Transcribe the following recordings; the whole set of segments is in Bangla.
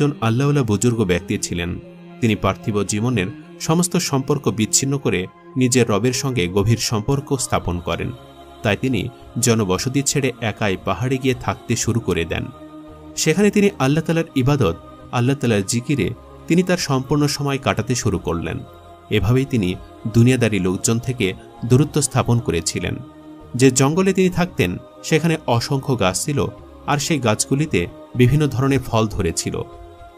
একজন আল্লাহলা বুজুর্গ ব্যক্তি ছিলেন। তিনি পার্থিব জীবনের সমস্ত সম্পর্ক বিচ্ছিন্ন করে নিজের রবের সঙ্গে গভীর সম্পর্ক স্থাপন করেন। তাই তিনি জনবসতি ছেড়ে একাই পাহাড়ে গিয়ে থাকতে শুরু করে দেন। সেখানে তিনি আল্লাহ তালার ইবাদত, আল্লাহ তালার জিকিরে তিনি তার সম্পূর্ণ সময় কাটাতে শুরু করলেন। এভাবেই তিনি দুনিয়াদারি লোকজন থেকে দূরত্ব স্থাপন করেছিলেন। যে জঙ্গলে তিনি থাকতেন, সেখানে অসংখ্য গাছ ছিল আর সেই গাছগুলিতে বিভিন্ন ধরনের ফল ধরেছিল।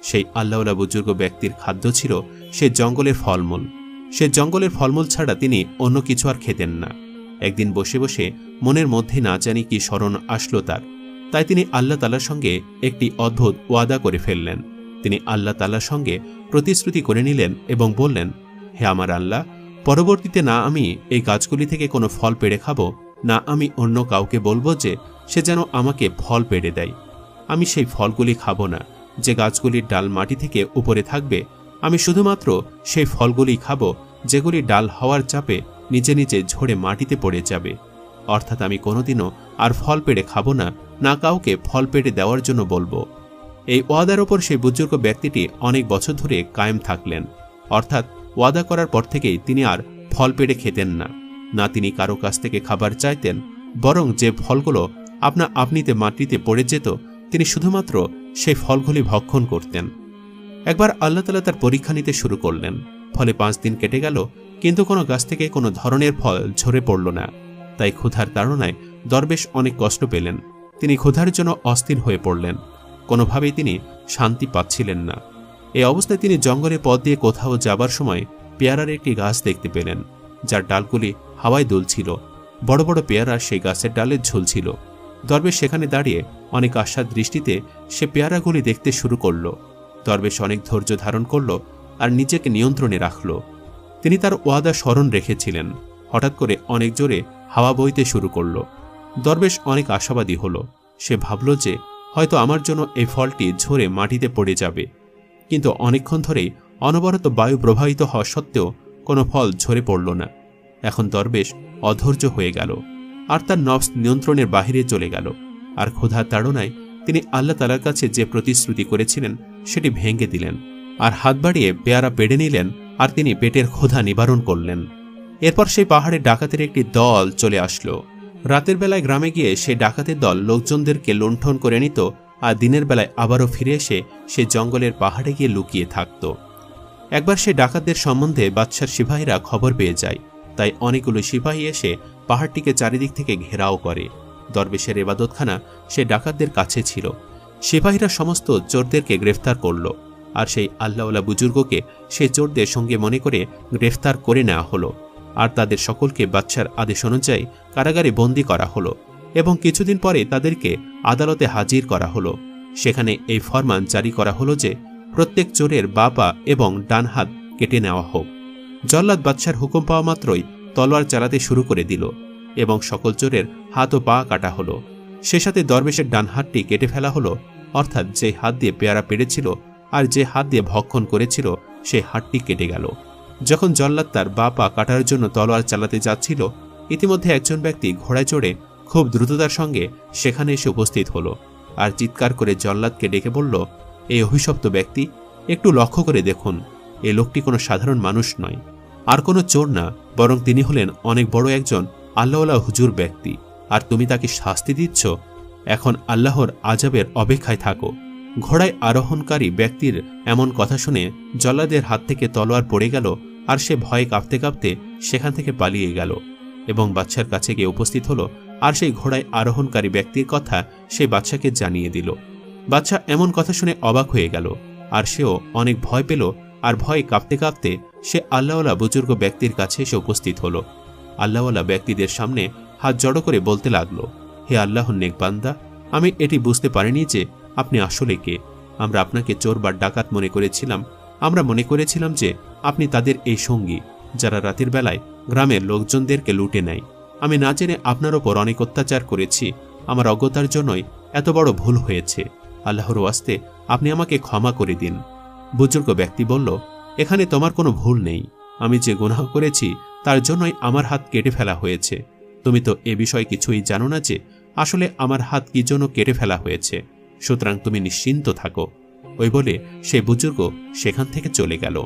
সেই আল্লাহলা বুজুর্গ ব্যক্তির খাদ্য ছিল সে জঙ্গলের ফলমূল। সে জঙ্গলের ফলমূল ছাড়া তিনি অন্য কিছু আর খেতেন না। একদিন বসে বসে মনের মধ্যে না জানি কি স্মরণ আসলো তার। তাই তিনি আল্লাহ তালার সঙ্গে একটি অদ্ভুত ওয়াদা করে ফেললেন। তিনি আল্লাহ তালার সঙ্গে প্রতিশ্রুতি করে নিলেন এবং বললেন, হে আমার আল্লাহ, পরবর্তীতে না আমি এই গাছগুলি থেকে কোনো ফল পেড়ে খাব, না আমি অন্য কাউকে বলব যে সে যেন আমাকে ফল পেড়ে দেয়। আমি সেই ফলগুলি খাব না। যে গাছগুলির ডাল মাটি থেকে উপরে থাকবে, আমি শুধুমাত্র সেই ফলগুলি খাব, যেগুলি ডাল হওয়ার চাপে নিজে নিজে ঝরে মাটিতে পড়ে যাবে। অর্থাৎ আমি কোনোদিনও আর ফল পেড়ে খাব না না কাউকে ফল পেড়ে দেওয়ার জন্য বলব। এই ওয়াদার ওপর সেই বুজুর্গ ব্যক্তিটি অনেক বছর ধরে কায়েম থাকলেন। অর্থাৎ ওয়াদা করার পর থেকেই তিনি আর ফল পেড়ে খেতেন না। না তিনি কারও কাছ থেকে খাবার চাইতেন, বরং যে ফলগুলো আপনা আপনিতে মাটিতে পড়ে যেত, তিনি শুধুমাত্র সেই ফলগুলি ভক্ষণ করতেন। একবার আল্লাহ তালা তার পরীক্ষা নিতে শুরু করলেন। ফলে পাঁচ দিন কেটে গেল, কিন্তু কোনো গাছ থেকে কোনো ধরনের ফল ঝরে পড়ল না। তাই ক্ষুধার তাড়নায় দরবেশ অনেক কষ্ট পেলেন। তিনি ক্ষুধার জন্য অস্থির হয়ে পড়লেন। কোনোভাবেই তিনি শান্তি পাচ্ছিলেন না। এই অবস্থায় তিনি জঙ্গলে পথ দিয়ে কোথাও যাবার সময় পেয়ারার একটি গাছ দেখতে পেলেন, যার ডালগুলি হাওয়ায় দুলছিল। বড় বড় পেয়ারা সেই গাছের ডালে ঝুলছিল। দরবেশ সেখানে দাঁড়িয়ে অনেক আশার দৃষ্টিতে সে পেয়ারাগুলি দেখতে শুরু করল। দরবেশ অনেক ধৈর্য ধারণ করল আর নিজেকে নিয়ন্ত্রণে রাখল। তিনি তার ওয়াদা স্মরণ রেখেছিলেন। হঠাৎ করে অনেক জোরে হাওয়া বইতে শুরু করল। দরবেশ অনেক আশাবাদী হল। সে ভাবল যে হয়তো আমার জন্য এই ফলটি ঝরে মাটিতে পড়ে যাবে। কিন্তু অনেকক্ষণ ধরেই অনবরত বায়ু প্রবাহিত হওয়া সত্ত্বেও কোনো ফল ঝরে পড়ল না। এখন দরবেশ অধৈর্য হয়ে গেল। আর তার নফস নিয়ন্ত্রণের বাহিরে চলে গেল। আর ক্ষুধার তাড়নায় তিনি আল্লাহ তালার কাছে যে প্রতিশ্রুতি করেছিলেন, সেটি ভেঙে দিলেন। আর হাত বাড়িয়ে পেয়ারা পেড়ে নিলেন, আর তিনি পেটের ক্ষুধা নিবারণ করলেন। এরপর সেই পাহাড়ে ডাকাতের একটি দল চলে আসলো। রাতের বেলায় গ্রামে গিয়ে সেই ডাকাতের দল লোকজনদেরকে লুণ্ঠন করে নিত, আর দিনের বেলায় আবারও ফিরে এসে সে জঙ্গলের পাহাড়ে গিয়ে লুকিয়ে থাকত। একবার সে ডাকাতদের সম্বন্ধে বাদশার সিপাহীরা খবর পেয়ে যায়। তাই অনেকগুলো সিপাহী এসে পাহাড়টিকে চারিদিক থেকে ঘেরাও করে। দরবেশের এবাদতখানা সে ডাকাতদের কাছে ছিল। সিপাহীরা সমস্ত চোরদেরকে গ্রেফতার করল, আর সেই আল্লাহওয়ালা বুজুর্গকে সে চোরদের সঙ্গে মনে করে গ্রেফতার করে নেওয়া হলো, আর তাদের সকলকে বাচ্চার আদেশ অনুযায়ী কারাগারে বন্দি করা হলো এবং কিছুদিন পরে তাদেরকে আদালতে হাজির করা হলো। সেখানে এই ফরমান জারি করা হলো যে প্রত্যেক চোরের বা পা এবং ডান হাত কেটে নেওয়া হোক। জল্লাদ বাদশার হুকুম পাওয়া মাত্রই তলোয়ার চালাতে শুরু করে দিল এবং সকল চোরের হাত ও পা কাটা হলো। সে সাথে দরবেশের ডান হাতটি কেটে ফেলা হলো, অর্থাৎ যে হাত দিয়ে পেয়ারা পেড়েছিল আর যে হাত দিয়ে ভক্ষণ করেছিল, সে হাতটি কেটে গেল। যখন জল্লাদ তার বা পা কাটার জন্য তলোয়ার চালাতে যাচ্ছিল, ইতিমধ্যে একজন ব্যক্তি ঘোড়ায় চড়ে খুব দ্রুততার সঙ্গে সেখানে এসে উপস্থিত হলো আর চিৎকার করে জল্লাদকে ডেকে বলল, এই অভিশপ্ত ব্যক্তি, একটু লক্ষ্য করে দেখুন, এ লোকটি কোনো সাধারণ মানুষ নয়। আর কোনো চোর না, বরং তিনি হলেন অনেক বড় একজন আল্লাহওয়ালা হুজুর ব্যক্তি। আর তুমি তাকে শাস্তি দিচ্ছ? এখন আল্লাহর আজাবের অপেক্ষায় থাকো। ঘোড়ায় আরোহণকারী ব্যক্তির এমন কথা শুনে জল্লাদের হাত থেকে তলোয়ার পড়ে গেল, আর সে ভয়ে কাঁপতে কাঁপতে সেখান থেকে পালিয়ে গেল। এবং বাচ্চার কাছে গিয়ে উপস্থিত হলো, আর সেই ঘোড়ায় আরোহণকারী ব্যক্তির কথা সেই বাচ্চাকে জানিয়ে দিল। বাচ্চা এমন কথা শুনে অবাক হয়ে গেল, আর সেও অনেক ভয় পেল, আর ভয়ে কাঁপতে কাঁপতে সে আল্লাহওয়ালা বুজুর্গ ব্যক্তির কাছে এসে উপস্থিত হলো। আল্লাহওয়ালা ব্যক্তিদের সামনে হাত জড়ো করে বলতে লাগল, হে আল্লাহর নেকবান্দা আমি এটি বুঝতে পারিনি যে আপনি আসলে কে। আমরা আপনাকে চোর বা ডাকাত মনে করেছিলাম। আমরা মনে করেছিলাম যে আপনি তাদের এই সঙ্গী, যারা রাতের বেলায় গ্রামের লোকজনদেরকে লুটে নেয়। আমি না জেনে আপনার ওপর অনেক অত্যাচার করেছি। আমার অজ্ঞতার জন্যই এত বড় ভুল হয়েছে। আল্লাহর ওয়াস্তে আপনি আমাকে ক্ষমা করে দিন। বুজুর্গ ব্যক্তি বলল এখানে তোমার কোনো ভুল নেই। আমি যে গুনাহ করেছি, তার জন্যই আমার হাত কেটে ফেলা হয়েছে। তুমি তো এ বিষয়ে কিছুই জানো না যে, আসলে আমার হাত কি জন্য কেটে ফেলা হয়েছে। সুতরাং তুমি নিশ্চিন্ত থাকো। ওই বলে সে বুজুর্গ সেখান থেকে চলে গেল।